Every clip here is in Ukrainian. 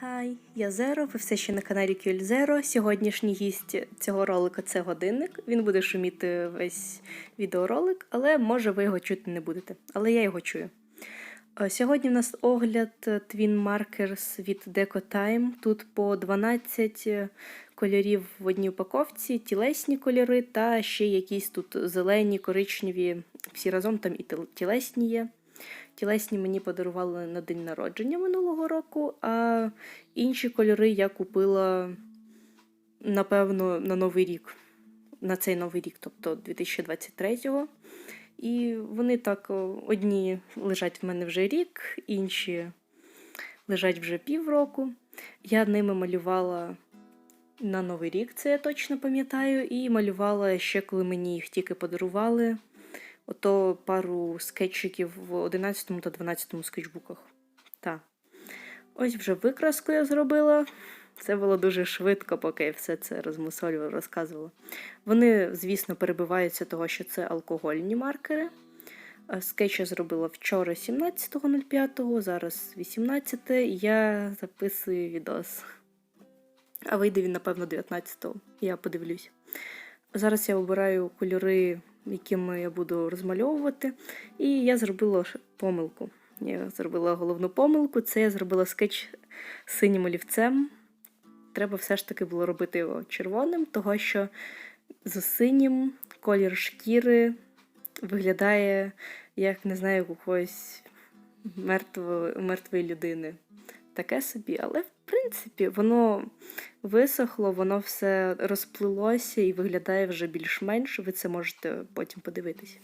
Хай-хай, я Зеро, ви все ще на каналі Кюль Зеро. Сьогоднішній гість цього ролика це годинник. Він буде шуміти весь відеоролик, але може ви його чути не будете. Але я його чую. Е, Сьогодні в нас огляд е, Twin Markers від Deco Time. Тут по 12 кольорів в одній упаковці, тілесні кольори та ще якісь тут зелені, коричневі, всі разом там і тілесні є. Тілесні мені подарували на день народження минулого року, а інші кольори я купила, напевно, на Новий рік. На цей новий рік, тобто 2023-го. І вони так одні лежать в мене вже рік, інші лежать вже півроку. Я ними малювала на Новий рік, це я точно пам'ятаю, і малювала ще, коли мені їх тільки подарували. Ото пару скетчиків в 11 та 12 скетчбуках. Так. Ось вже викраску я зробила. Це було дуже швидко, поки я все це розмусолювала, розказувала. Вони, звісно, перебиваються того, що це алкогольні маркери. Е, Скетч я зробила вчора 17.05, зараз 18 я записую відос. А вийде він, напевно, 19-го. Я подивлюсь. Зараз я обираю кольори, якими я буду розмальовувати. І я зробила помилку. Я зробила головну помилку. Це я зробила скетч синім олівцем. Треба все ж таки було робити його червоним, того що з синім колір шкіри виглядає, як не знаю, когось мертвої, людини. Таке собі, але принципі воно висохло, воно все розплилося і виглядає вже більш-менш. Ви це можете потім подивитись.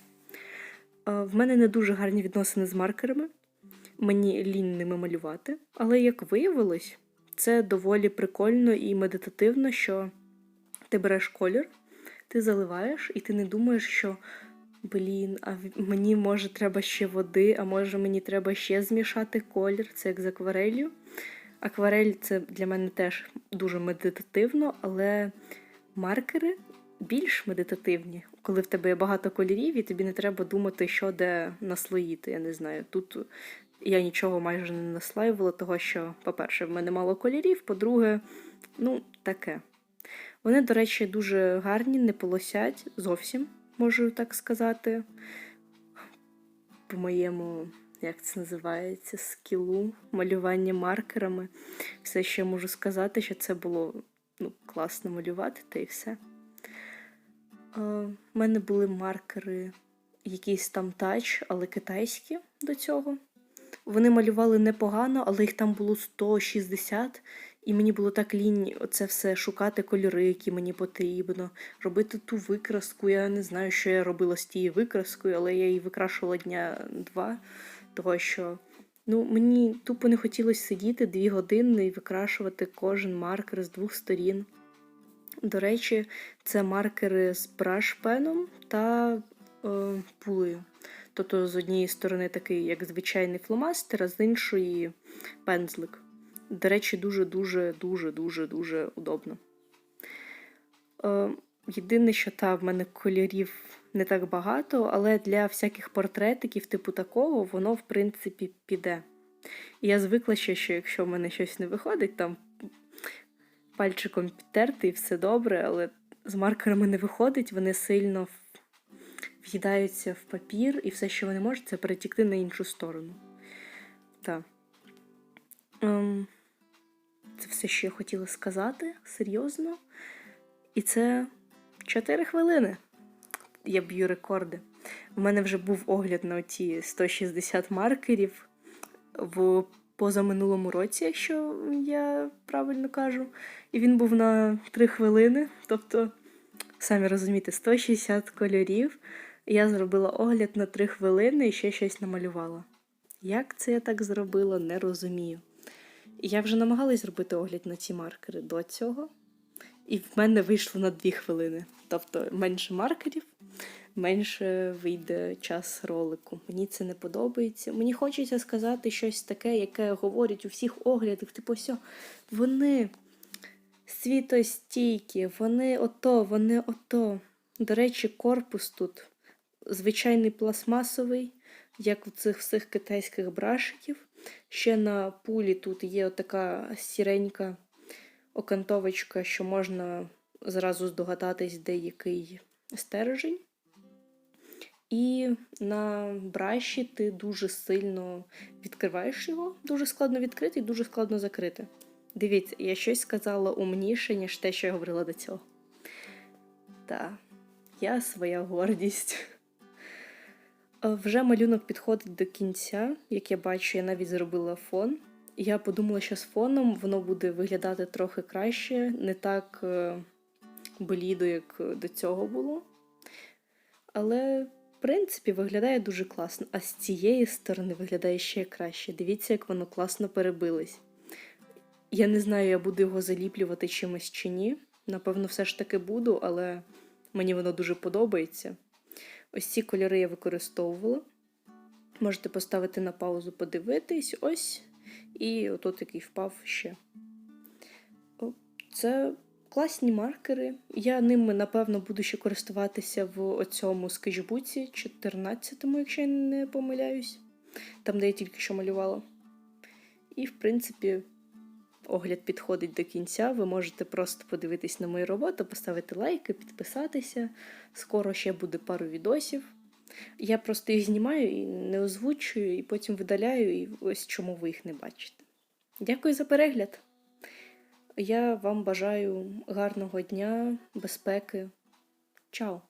Е, В мене не дуже гарні відносини з маркерами. Мені лінь ними малювати. Але як виявилось, це доволі прикольно і медитативно, що ти береш колір, ти заливаєш, і ти не думаєш, що блін, а мені може треба ще води, а може мені треба ще змішати колір. Це як з акварелью. Акварель це для мене теж дуже медитативно, але маркери більш медитативні, коли в тебе є багато кольорів, і тобі не треба думати, що де наслоїти. Я не знаю. Тут я нічого майже не наслаювала, того що, по-перше, в мене мало кольорів, по-друге, ну, таке. Вони, до речі, дуже гарні, не полосять зовсім, можу так сказати. По моєму, як це називається, скілу, малювання маркерами. Все ще можу сказати, що це було ну, класно малювати, та й все. У мене були маркери, якісь там тач, але китайські до цього. Вони малювали непогано, але їх там було 160, і мені було так лінь оце все шукати кольори, які мені потрібно, робити ту викраску. Я не знаю, що я робила з тією викраскою, але я її викрашувала дня два, того що ну, мені тупо не хотілося сидіти дві години і викрашувати кожен маркер з двох сторін. До речі, це маркери з брашпеном та е, пулею. Тобто з однієї сторони такий, як звичайний фломастер, а з іншої пензлик. До речі, дуже-дуже, дуже, дуже, дуже удобно. Е, єдине, що та в мене кольорів не так багато, але для всяких портретиків, типу такого, воно, в принципі, піде. І я звикла ще, що якщо в мене щось не виходить, там пальчиком підтерти і все добре, але з маркерами не виходить, вони сильно в'їдаються в папір, і все, що вони можуть, це перетікти на іншу сторону. Так. Ем, це все, що я хотіла сказати, серйозно. І це 4 хвилини. Я б'ю рекорди. У мене вже був огляд на ті 160 маркерів в позаминулому році, якщо я правильно кажу. І він був на 3 хвилини. Тобто, самі розумієте, 160 кольорів. Я зробила огляд на 3 хвилини і ще щось намалювала. Як це я так зробила, не розумію. Я вже намагалась зробити огляд на ці маркери до цього, і в мене вийшло на 2 хвилини. Тобто менше маркерів, менше вийде час ролику. Мені це не подобається. Мені хочеться сказати щось таке, яке говорять у всіх оглядах, типу, все, вони світостійкі, вони ото, вони ото. До речі, корпус тут звичайний пластмасовий, як у цих всіх китайських брашиків. Ще на пулі тут є така сіренька окантовочка, що можна зразу здогадатись, де який стержень. І на браші ти дуже сильно відкриваєш його, дуже складно відкрити і дуже складно закрити. Дивіться, я щось сказала умніше, ніж те, що я говорила до цього. Так, я своя гордість. Е, Вже малюнок підходить до кінця. Як я бачу, я навіть зробила фон. Я подумала, що з фоном воно буде виглядати трохи краще, не так е, блідо, як до цього було. Але, в принципі, виглядає дуже класно. А з цієї сторони виглядає ще краще. Дивіться, як воно класно перебилось. Я не знаю, я буду його заліплювати чимось чи ні. Напевно, все ж таки буду, але мені воно дуже подобається. Ось ці кольори я використовувала. Можете поставити на паузу, подивитись. Ось. І отут який впав ще. Це класні маркери. Я ними, напевно, буду ще користуватися в оцьому скетчбуці 14-му, якщо я не помиляюсь. Там, де я тільки що малювала. І, в принципі, огляд підходить до кінця. Ви можете просто подивитись на мою роботу, поставити лайки, підписатися. Скоро ще буде пару відосів. Я просто їх знімаю і не озвучую, і потім видаляю, і ось чому ви їх не бачите. Дякую за перегляд. Я вам бажаю гарного дня, безпеки. Чао!